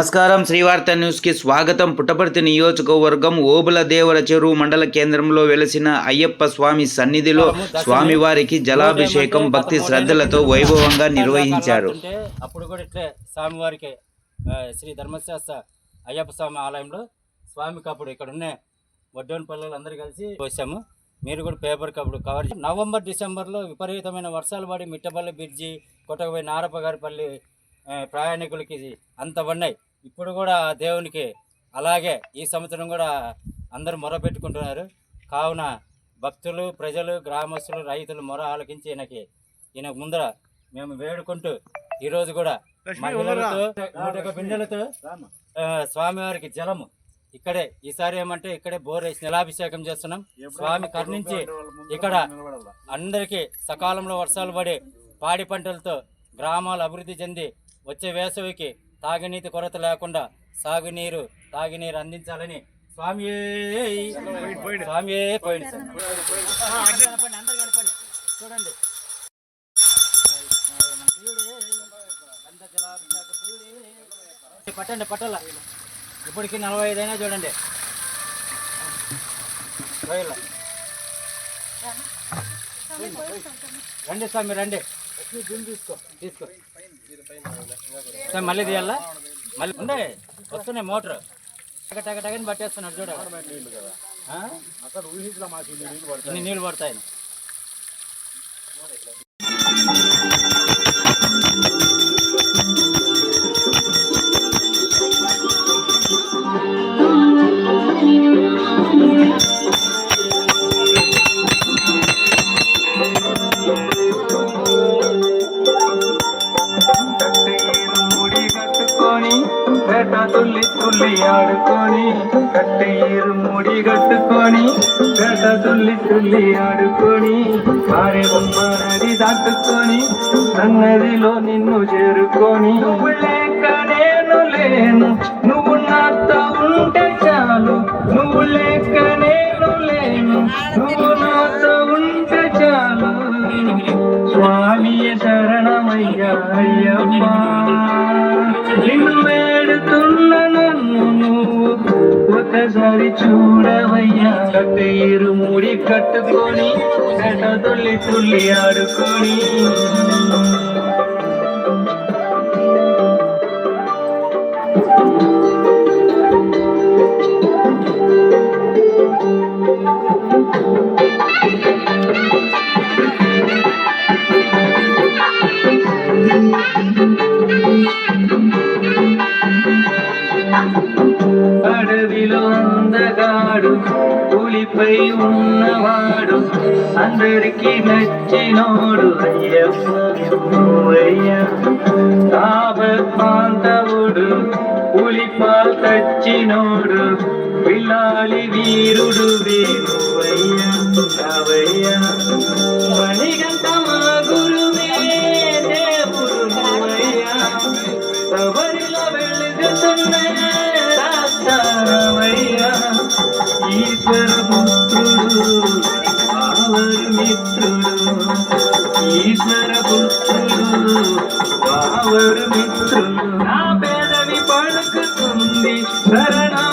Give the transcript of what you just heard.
నమస్కారం. శ్రీవార్త న్యూస్కి స్వాగతం. పుట్టపర్తి నియోజకవర్గం ఓబుల దేవర చెరువు మండల కేంద్రంలో వెలసిన అయ్యప్ప స్వామి సన్నిధిలో స్వామివారికి జలాభిషేకం భక్తి శ్రద్ధలతో వైభవంగా నిర్వహించారు. అప్పుడు కూడా ఇట్లే స్వామివారికి శ్రీ ధర్మశాస్త్ర అయ్యప్ప స్వామి ఆలయంలో స్వామికి అప్పుడు ఇక్కడ ఉన్న వడ్డోని పిల్లలు అందరూ కలిసి వచ్చాము మీరు కూడా పేపర్కి అప్పుడు కవర్ నవంబర్ డిసెంబర్లో విపరీతమైన వర్షాలు పడి మిట్టపల్లి బ్రిడ్జి కొట్టకపోయి నారపగారిపల్లి ప్రయాణికులకి అంత పడినాయి. ఇప్పుడు కూడా దేవునికి అలాగే ఈ సంవత్సరం కూడా అందరూ మొరపెట్టుకుంటున్నారు కావున భక్తులు ప్రజలు గ్రామస్తులు రైతులు మొర ఆలకించి ఈయనకి ఈయనకు ముందర మేము వేడుకుంటూ ఈరోజు కూడా మహిళలతో బిందెలతో స్వామివారికి జలము. ఇక్కడే ఈసారి ఏమంటే ఇక్కడే బోర్ వేసి జలాభిషేకం చేస్తున్నాం. స్వామి కరుణించి ఇక్కడ అందరికీ సకాలంలో వర్షాలు పడి పాడి పంటలతో గ్రామాలు అభివృద్ధి చెంది వచ్చే వేసవికి తాగునీటి కొరత లేకుండా సాగునీరు తాగునీరు అందించాలని స్వామి స్వామి పోయింది అందరూ. చూడండి. పట్టండి పట్టాల ఇప్పటికి నలభై ఐదు అయినా చూడండి. రండి స్వామి రండి తీసుకో తీసుకో సార్ మళ్ళీ తీయాలా? మళ్ళీ ఉండే. వస్తున్నాయి మోటార్. టగ టగ టగని పట్టేస్తున్నాడు చూడ. అక్కడ ఇన్ని నీళ్ళు పడతాయి. పేట తుల్లి తుల్లి ఆడుకొని కట్టెయ్యరు ముడి కట్టుకొని పేట తుల్లి తుల్లి ఆడుకొని ఆరే బొమ్మ నది దాటుకొని సన్నదిలో నిన్ను చేరుకొని. నువ్వు లేక నేను లేను నువ్వు నాతో ఉంటే చాలు నువ్వు లే ఒకసారి చూడవయ్యా కట్టేరు ముడి కట్టుకొని ఎట తుల్లి తుల్లి ఆడుకొని అడవిలో குளிரிலும் அந்த காடும் புளிப்பை உண்ணவாடும் அந்தருக்கி நச்சினோடு தாப பாந்தவோடு புளிப்பால் தச்சினோடு வில்லாளி வீருடுவே ஐயா வணிகன் குருவே தேவுரு தவறில வெளுக சொன்ன ఈశ్వరపుత్రుడు వావరు మిత్రుడు ఈశ్వరపుత్రుడు వావరు మిత్రుడు నా పేదవి పడుకుతుంది శరణా